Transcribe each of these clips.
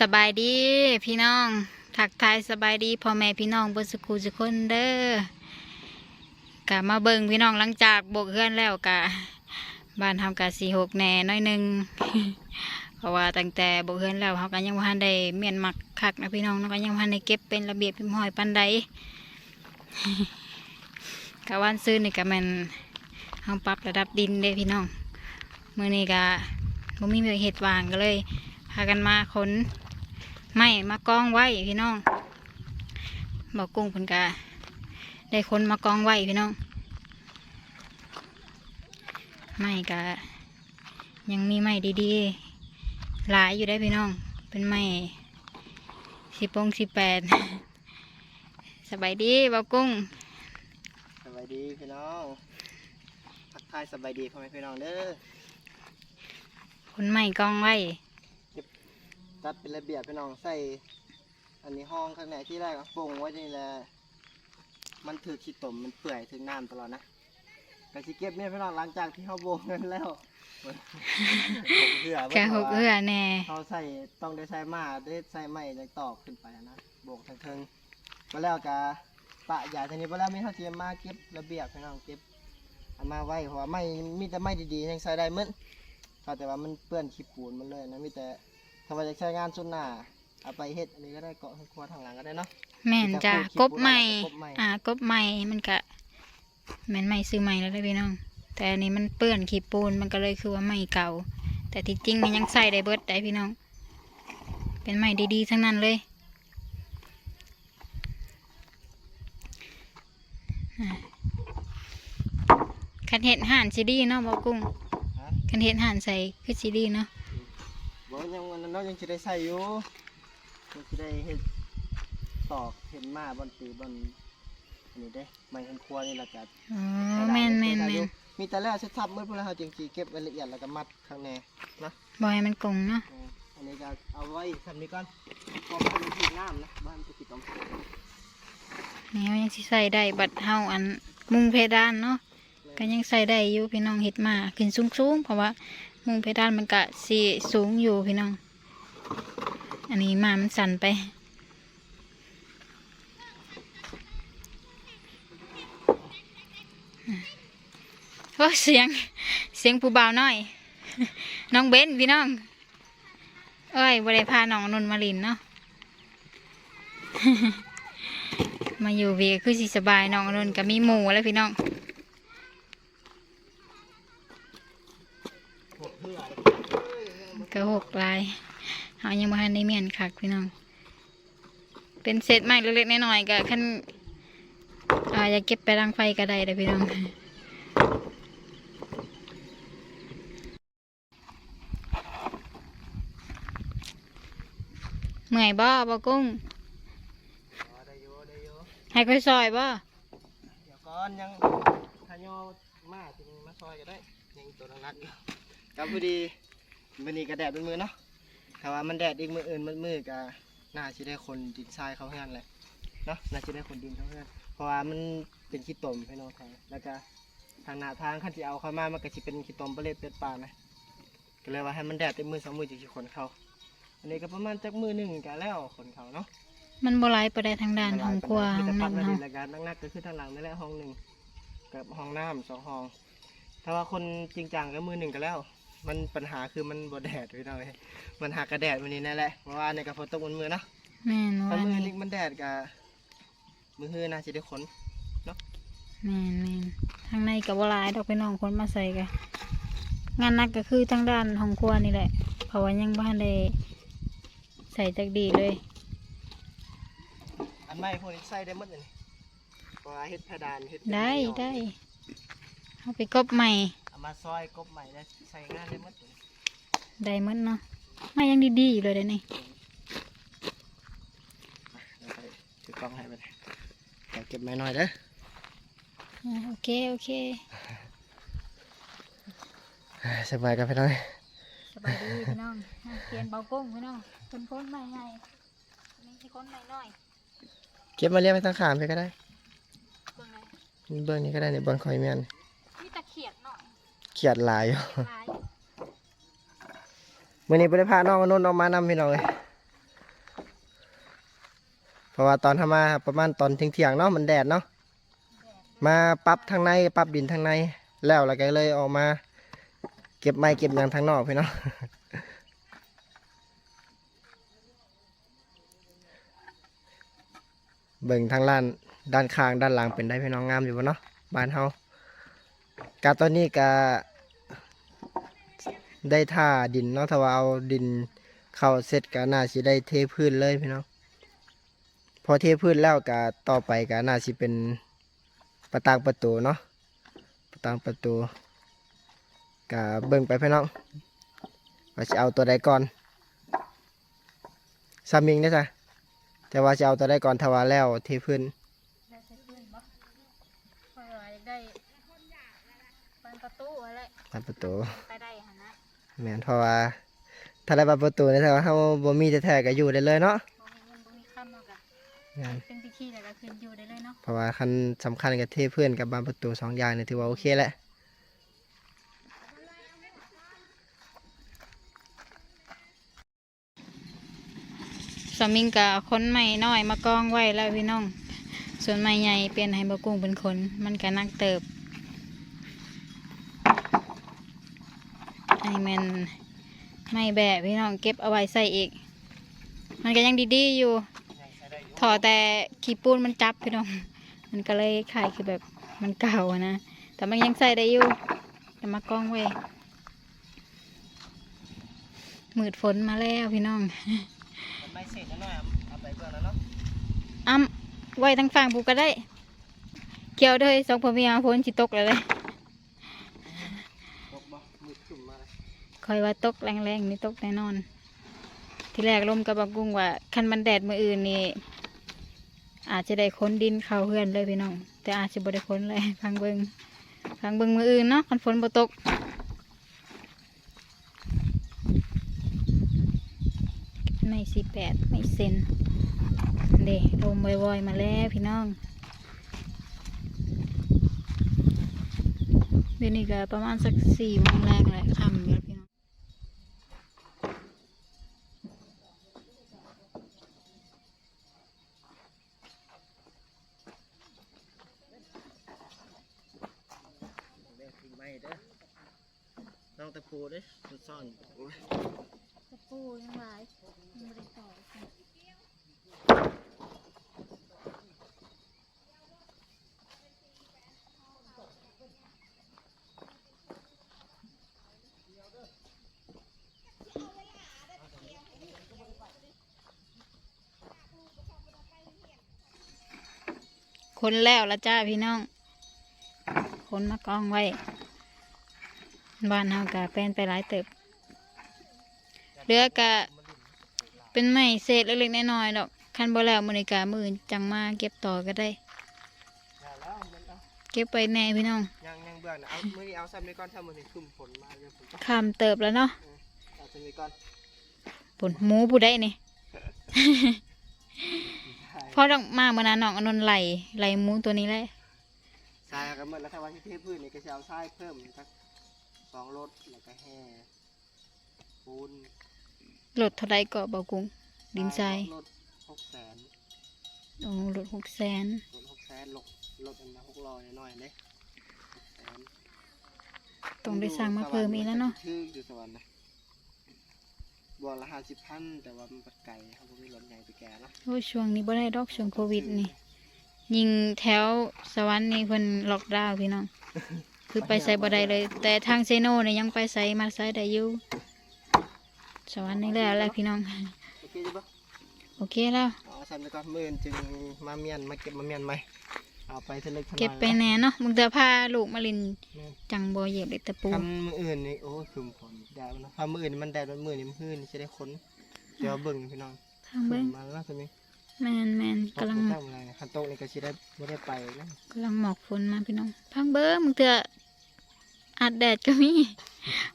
สบายดีพี่น้องทักทายสบายดีพ่อแม่พี่น้องบนสกูสุกคนเด้อกะมาเบิ่งพี่น้องหลังจากโบกเฮือนแล้วกะบ้านทำกะสี่หกแหน่น้อยหนึ่งเพราะว่าตั้งแต่โบกเฮือนแล้วเขาก็ยังบ่ทันได้เมียนหมักคักนะพี่น้องเนาะก็ยังบ่ทันได้เก็บเป็นระเบียบพิมพ์หอยปันใดกะวันซื้อนี่กะมันเฮาปรับระดับดินเด้พี่น้องเมื้อนี้กะบ่มีเห็ดวางก็เลยพากันมาขน ไม้มากองไว้พี่น้องบอกกุ้งเพิ่นกะได้คนมากองไว้พี่น้อง ไม้กะยังมีไม้ดีๆ หลายอยู่ได้พี่น้อง เป็นไม้สิบปงสิบแปดสบายดีบอกกุ้งสบายดีพี่น้องทักทายสบายดีพ่อแม่พี่น้องเด้อคนไม้กองไว้ จัดเป็นระเบียบพี่น้องใส่ อันนี้ห้องข้างในที่แรกอะโป่งไว้นี่แหละมันถือขี้ตมมันเปื่อยถึงน้ำตลอดนะกสิเก็บเนี่ยพี่น้องหลังจากที่เขาโบกเงินแล้วหกเหือแกหกเอื้อแน่เขาใส่ต้องได้ใส่มาได้ใส่ไม้ได้ตอกขึ้นไปนะโบกทางเทิงมาแล้วกะปะใหญ่ทีนี้มาแล้วมีเขาเตรียมมาเก็บระเบียบพี่น้องเก็บเอามาไว้เพราะว่าไม้มีแต่ไม้ดีๆยังใส่ได้เหมือนก็แต่ว่ามันเปื้อนขี้ปูนมันเลยนะมีแต่ ถ้าว่าจะใช้งานส่วนหน้าเอาไปเฮ็ดอันนี้ก็ได้เกาะข้างครัวทางหลังก็ได้เนาะ แม่นจ้ะมีแต่กพูบดใหม่ กบใหม่ อ่ากบใหม่มันกะแม่นใหม่ซื้อใหม่แล้วได้อพี่น้อง แต่อันนี้มันเปื้อนขี้ปูนมันก็เลยคือว่าใหม่เก่า แต่ที่จริงมันยังใส่ได้เบิดได้พี่น้อง เป็นใหม่ดีๆทั้งนั้นเลยอ่าคันเห็ดห่านซีดีเนาะบอกกุ้งฮะ คันเห็ดห่านใส่คือซีดีเนาะบ่ ยังวันนั้นเนาะยังสิได้ใส่อยู่ยังสิได้เฮ็ดตอกเห็นมาบนตีบนอันนี้เด้ไม้ข้างครัวนี่ล่ะจ้ะอ๋อแม่นแม่นแม่นมีแต่แล้วเสร็จทับเมื่อพวกเราจึงสิเก็บรายละเอียดแล้วก็มัดข้างในนะบอยมันกงเนาะอืมอันนี้ก็เอาไว้ทำนี้ก่อนพอมันผิดน้ำนะบ้านจะผิดตรงนี่เขายังสิใส่ได้บัดเฮาอันมุงเพดานเนาะก็ยังใส่ได้อยู่พี่น้องเห็ดมาขึ้นสูงสูงๆเพราะว่า มุงเพดานมันกะสีสูงอยู่พี่น้อง อันนี้มามันสั่นไป โอ้เสียง เสียงผู้บ่าวน้อย น้องเบนพี่น้อง เอ้ยบริพาน้องนนท์มาลินเนาะ มาอยู่เวียคือสิสบายน้องนนท์ก็มีหมูแล้วพี่น้อง พวกเพื่อ ก็หกลายเอายังมาทันได้เมียนคักพี่น้อง เป็นเศษไม้เล็กๆน้อยๆก็ขั้นอ่าอยากเก็บไปรังไฟก็ได้เลยพี่น้องเมื่อยบ่บ่กุ้งอ๋อได้อยู่ได้อยู่ให้ค่อยซอยบ่เดี๋ยวก่อนยังทายอมาถึงมาซอยก็ได้ยังตัวนักๆอยู่กับพอดี วันนี้ก็แดดเป็นมือเนาะถ้าว่ามันแดดอีกมืออื่นมันมือก็น่าจะได้คนดินทรายเขาเฮือนแหละเนาะน่าจะได้คนดินเขาเฮือนเพราะว่ามันเป็นขี้ตมพี่น้องไทยแล้วก็ทางหน้าทางขั้นที่เอาเข้ามามันก็จะเป็นขี้ตมเปลดเป็ดป่านะก็เลยว่าให้มันแดดเต็มมือสองมือจะขนเขาอันนี้ก็ประมาณจักมือหนึ่งก็แล้วขนเขาเนาะมันบ่ไหลไปได้ทางด้านของครัวขมีองแต่ปันั่กนระเนาะดิ่งและการนักๆก็คือทางหลังนั่นแหละห้องหนึ่งกับห้องน้ำสองห้อง ถ้าว่าคนจริงจังก็มือหนึ่งก็แล้ว มันปัญหาคือมันบ่แดดพี่น้องเอ้ยมันหักกระแดดวันนี้นั่นแหละเพราะว่าในกระฝนตกบนมือเนาะแม่นถ้าว่ามือนี่นี้มันแดดกับมือฮือน่าจะได้ขนแม่นแม่นทางในกับวหลายดอกพี่น้องคนมาใส่กันงานหนักก็คือทางด้านของครัวนี่แหละ เพราะว่ายังบ้านได้ใส่จักดีเลย อันใหม่พวกนี้ใส่ได้หมดเลยเพราะว่าเฮ็ดเพดานเฮ็ดได้ได้เอาไปกบใหม่เอา มาซอยกบใหม่แล้วใส่งานได้หมดเลยได้หมดเนาะมายังดีๆอยู่เลยเดี๋ยวนี้เดี๋ยวไปถือกล้องให้ไปเลยเดี๋ยวเก็บไม้หน่อยเด้ออ่าโอเคโอเคสบายกันพี่น้องสบายดีพี่น้องเปลี่ยนเบากุ้งพี่น้องคนคนใหม่ไงนี่ที่คนใหม่น้อยเก็บมาเรียกไปทางขามไปก็ได้เบิ่งเลย เบื้องนี้ก็ได้ในเบื้องคอยเมียน เขียดหลายอยู่ลายมื่อนี้ไปได้พาน้องอนนท์ออกมานำพี่น้องเลยเพราะว่าตอนทำมาประมาณตอนเที่ยงๆเนาะมันแดดเนาะมาปรับทางในปรับดินทางใน แล้วแล้วก็เลยออกมา เก็บไม้เก็บหยางทางนอกพี่เนาะเบิ่งทางล้านด้านข้างด้านหลังเป็นได้พี่น้องงามอยู่บ่เนาะบ้านเฮากาตอนนี้กา ได้ท่าดินเนาะถ้าว่าเอาดินเข้าเสร็จก็น่าสิได้เทพื้นเลยพี่น้องพอเทพื้นแล้วก็ต่อไปก็น่าสิเป็นประตางประตูเนาะประตางประตูก็เบิ่งไปพี่น้องว่าสิเอาตัวใดก่อนซามิงได้อจ้ะแต่ว่าจะเอาตัวได้ก่อนทว่าแล้วเทพื้นได้ใช้พื้นบ่เพราะว่าอยากได้บานประตูอะไรบานประตูไปได้หั่นนะ แม่นเพราะว่าถ้าได้บานประตูเนี่ยถ้าว่าเขาบ่มีแท้ๆก็อยู่ได้เลยเนาะบ่มีเงินบ่มีคำเนาะก็แม่นเป็นพิธีแล้วก็ขึ้นอยู่ได้เลยเนาะเพราะว่าคันสำคัญกับเทพื้นกับบานประตูสองอย่างเนี่ยถือว่าโอเคแหละสามิงก็คนใหม่น้อยมากองไว้แล้วพี่น้อง ส่วนใหม่ใหญ่เปลี่ยนให้บกุ้งเป็นคน มันก็นักเติบ อันนี้แมันไม่แบะพี่น้องเก็บเอาไว้ใส่อีก มันก็ยังดีๆอยู่ ถอแต่ขี้ปูนมันจับพี่น้อง มันก็เลยขายคือแบบมันเก่าอะนะ แต่มันยังใส่ได้อยู่จะมากองไว้มืดฝนมาแล้วพี่น้องมันไม่เสร็จนะน้อยเอาไปเพื่อนแล้วเนาะอ้ำไว้ทั้งฝั่งผูกก็ได้ เกี่ยวด้วยสองพ่อเมียพ้นสิตกแล้วเลย ตกบ่มืดขึ้นมาเลย คอยว่าตกแรงๆนี่ตกแน่นอน ที่แรกลมกับบักกุ้งว่าคันมันแดดมืออื่นนี่อาจจะได้ค้นดินเข้าเพื่อนเลยพี่น้อง แต่อาจจะบ่ได้ค้นเลยฟังเบิงฟังเบิงมืออื่นเนาะคันฝนบ่ตกไม่สิแปดไม่เซนเด้ลมวอยๆมาแล้วพี่น้องเดี๋ยวนี้ก็ประมาณสักสี่โมงแรกแหละค่ำ เด้อน้องตะปูเด้อมันซ่อนโอ้ยตะปูยังหลายยังไม่ได้ต่อคนแล้วละจ้าพี่น้อง คนมากองไว้ บ้านเฮากะแปลนไปหลายเติบเรือกะเป็นไม้เศษเล็กๆน้อยๆดอกคันบ่แล้วมื้อนี้กะมื้ออื่นจังมาเก็บต่อก็ได้ เก็บไปแน่พี่น้องยังยังเบื่อนะเอามือนี้เอาซ้ำนี้ก่อนถ้ามือนี้ขึ้นฝนมาเดี๋ยวผมจะข้ามเติบแล้วเนาะเอาซ้ำนี้ก่อนผลหมูผู้ได้นี่ใช่พอดอกมาเมื่อนั้นน้องอนนไหลไหลหมูตัวนี้แหละทรายก็หมดแล้วถ้าว่าที่เทพื้นนี่ก็จะเอาทรายเพิ่มสัก สองรถแล้วก็แห่ปูนรถเท่าไรก็เบากุ้งดินทรายรถหกแสนโอ้รถหกแสนรถหกแสนรถรถอันละหกร้อยหน่อยเลยหกแสนต้องได้สั่งมาเพิ่มอีกแล้วเนาะชื่ออยู่สวรรค์นะบวกละห้าสิบพันแต่ว่ามันปัดไก่เขาไม่มีรถใหญ่ไปแก่เนาะโอ้ยช่วงนี้บ่ได้ดอกช่วงโควิดนี่ ยิงแถวสวรรค์นี่เพิ่นล็อกดาวน์พี่น้อง คือไปใส่บ่ได้เลย แต่ทางเซโนเนี่ยยังไปใส่มาใส่ได้อยู่สวรรค์นี่แหละแหละพี่น้อง โอเคใช่ปะโอเคแล้วเอาซ้ำไปก่อนหมื่นจึงมาเมียนมาเก็บมาเมียนไหมเอาไปเทะเลกทะเก็บไปแน่เนาะมึงเดือพาลูกมาลินแม่นจังบ่เหยียบเล็กตะปูคำมืออื่นนี่โอ้ยคืมฝนแดดมันเนาะคำมืออื่นมันแดดมันมือนี่มันพื้นจะได้ค้นเดี๋ยวเบิ่งพี่น้องทางเบิ้งมาแล้วสิมีแมนแมนกำลังตั้งอะไรคันโต๊ะนี่ก็สิได้ไม่ได้ไปนะกำลังหมอกฝนมาพี่น้องพังเบิ้งมึงเถื่อ อัดแดดก็มี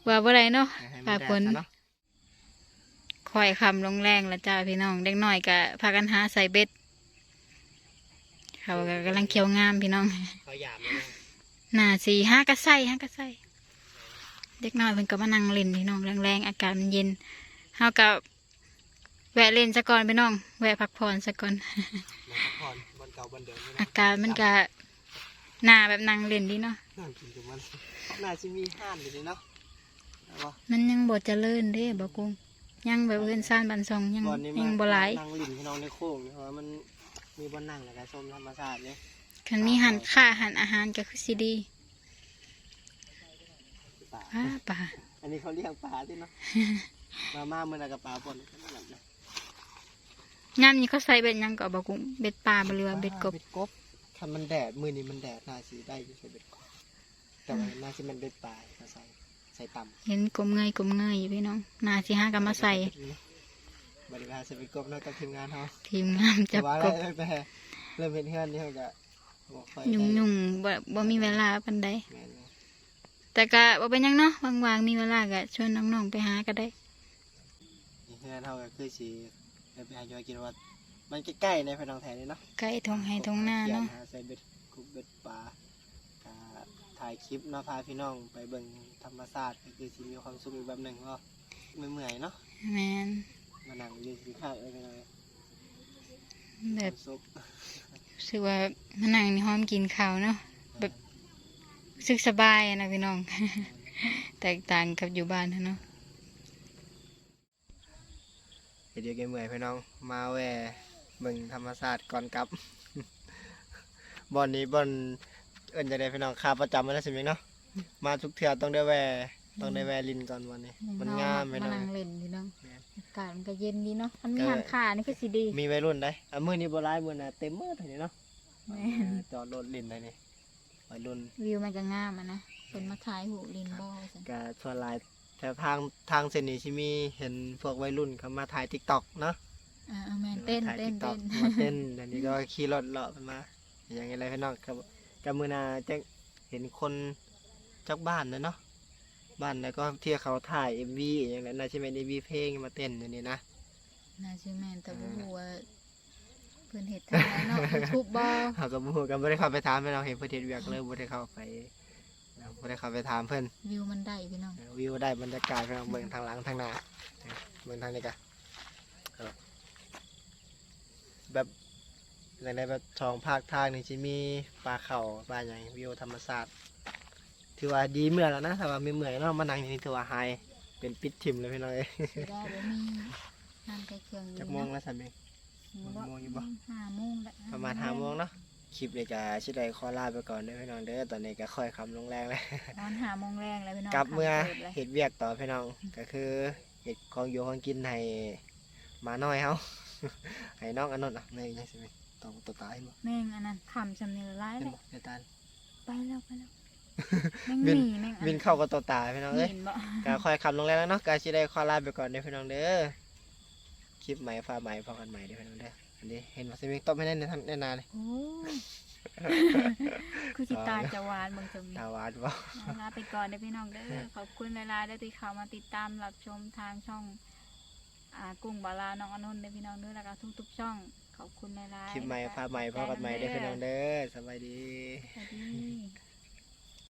ว่าบ่ได้เนาะให้มัฝากแดดฝนซะเนาะคอยคำลงแรงแล้วจ้าพี่น้อง เด็กน้อยก็พากันหาใส่เบ็ด เขาก็กำลังเคี้ยวงามพี่น้องเขาหยาบเลยนะหน้าสีห้ากระใส่ห้ากระใส่เด็กน้อยเพิ่นก็มานั่งเล่นพี่น้องแรงๆอากาศมันเย็นเฮากับแวะเล่นซะก่อนพี่น้อง แวะพักผ่อนซะก่อนมาพักผ่อนบนเก่าบนเดิมนี่อานะกาศมันก็หนาแบบนั่งเล่นดีเนาะ น่ากินกับมันน่าจะมีห้านอยู่นี่เนาะเอาบ่มันยังบ่เจริญเด้บ่กุ้งยังแบบเอื้อนซ่านบันซองยังบอลนี้ยังมาบ่หลายนั่งลิ้นพี่น้องในโค้งนี่เพราะว่ามันมีบอลนั่งแล้วก็ชมธรรมชาติเนี่ยคันมีหันค่าหันอาหารก็คือสิดีป่าป้าป่าอันนี้เขาเรียกป่าที่เนาะมาม่าเมื่อนากับป่าปนกันนั่นแหละงามนี้เขาใส่เบ็ดหยังก็บ่กุ้งเบ็ดปลาบ่เรือเบ็ดกบเบ็ดกบถ้ามันแดดมือนี้มันแดดน่าสีได้อยู่ใส่เบ็ดกบ แต่ว่าน่าสิมันเบ็ดปลาก็ใส่ใส่ต่ำเห็นกลมเงยกลมเงยอยู่พี่น้องน่าสิหากันมาใส่บริการใส่เบ็ดกบเนาะกับทีมงานเขาทีมงานจับว่ากแล้วบแต่เริ่มเป็นเฮือนนี่เขาก็บอกค่อยยุ่งได้ยุ่งๆบ่บ่มีเวลาปานใดแม่นเลยแต่ก็บ่เป็นหยังเนาะว่างๆมีเวลาก็ชวนน้องๆไปหาก็ได้นี่เฮือนเขาก็คือสีได้ไปหาจอยกินว่ามันใกล้ๆในพนองแถวนี้เนาะใกล้ทงไห้ทงหน้าเนาะหใส่เบ็ดกุบเบ็ดปลาก็ ถ่ายคลิปเนาะพาพี่น้องไปเบิ่งธรรมชาติก็คือสิมีความสุขอีกแบบหนึ่งก็ไม่เมื่อยๆเนาะแม่นมานั่งยืนสิข้าวเอ้ยกันเลยแบคบวามสุขรู้สึกว่ามานั่งในห้อมกินข้าวเนาะแบบรู้สึกสบายอะนะพี่น้อง แตกต่างกับอยู่บ้านนะเนาะเดี๋ยวเกมเมื่อยพี่น้อง มาแหวเบิ่งธรรมชาติก่อนกลับบอนนี้บอนเอิ้นจะได้พี่น้องคาประจำมาแล้วสิเมงเนาะมาทุกเทื่อต้องได้แหวต้องได้แหวลินก่อนวันนี้ มันงามพี่น้องนั่งเล่นพี่น้องแม่นอากาศมันก็เย็นดีเนาะมันมีก็หันขานี่คือสิดี มีวัยรุ่นได้อะมื้อนี้บ่ร้ายมื้อน่ะเต็มมื้อเท่านี้เนาะแม่นจอดรถลินได้นี่วัยรุ่นวิวมันก็งามอะนะเป็นมาถ่ายหูลินบอสันก็ส่วนหลายแถวทางทางเส้นนี้สิมีเห็นพวกวัยรุ่นเขามาถ่าย TikTok เนาะอ่าเอาแมนเต้นถ่ายเต้น TikTok เต้นมาเต้นอันนี้ก็ขี่รถเลาะกันมาอย่างไรพี่น้องกับ กับมือหนาจะเห็นคนจากบ้านนะเนาะบ้านแล้วก็ที่เขาถ่าย MV อย่างไรน่าจะเป็น MV เพลงมาเต้นอย่างนี้นะน่าชื่อแมนแต่บ่ฮู้ว่าเพิ่นเฮ็ดทางไหนเนาะยูทูบบ่เขาก็บฮูกันไม่ได้เข้าไปถามพี่น้องเห็นเพื่อนเฮ็ดเวียกเลยไม่ได้เข้าไปไม่ได้เข้าไปถามเพื่อนวิวมันได้พี่น้องวิวได้บรรยากาศพี่น้องเบิ่งทางหลังทางหน้าเบิ่งทางนี้กันแบบ ในในแบบช่องภาคทางนี่จะมีปลาเขาปลาอย่างวิวธรรมชาติถือว่าดีเมื่อแล้วนะแต่ว่าไม่เมื่อยเนาะมานั่งอยู่นี่ถือว่าไฮเป็นปิดทิมเลยพี่น้องเอ้ยเสียดายบ่มีงานใกล้เคียงอยู่จักโมงแล้วสันเมงเนาะโมงอยู่บ่ ห้าโมงแล้วประมาณห้าโมงเนาะคลิปนี้ก็ชิได้ขอลาไปก่อนเด้อพี่น้องเด้อตอนนี้ก็ค่อยคำลงแรงแล้วตอนห้าโมงแรงแล้วพี่น้องกลับเมื่อข้ามเกิดเลยเห็ดเวียกต่อพี่น้องก็คือเห็ดของอยู่ของกินให้หมาน้อยเฮาให้น้องอนนท์อะในยังสิแม่ ต้องตัวตายบ่แม่งอันนั้นขำจำเนียร้ายเห็นเลยบ่เดี๋ยวตาลไปแล้วไปแล้วแม่งวินหนีแม่งอัวินเข้ากับตัวตายพี่น้องเอ้ยเห็นบ่ก็ค่อยคำลงแรงแล้วเนาะก็สิได้ขอลาไปก่อนเด้อพี่น้องเด้อคลิปใหม่ฟ้าใหม่พอกันใหม่เด้อพี่น้องเด้ออันนี้เห็นว่าสิมีตบให้แน่นในทางแน่นาเลยโอ้ยคือจิตาจะหวานเบางจมีตาหวานบ่ลาไปก่อนเด้อพี่น้องเด้อขอบคุณเวลาได้อที่เข้ามาติดตามรับชมทางช่องอ่ากุ้งบาลาน้องอนุนเด้อพี่น้องเด้อแล้วก็ทุกๆช่อง ขอบคุณเวลาคลิปใหม่ฟ้าใหม่พอกันใหม่เด้อพี่น้องเด้อสบายดี สวัสดี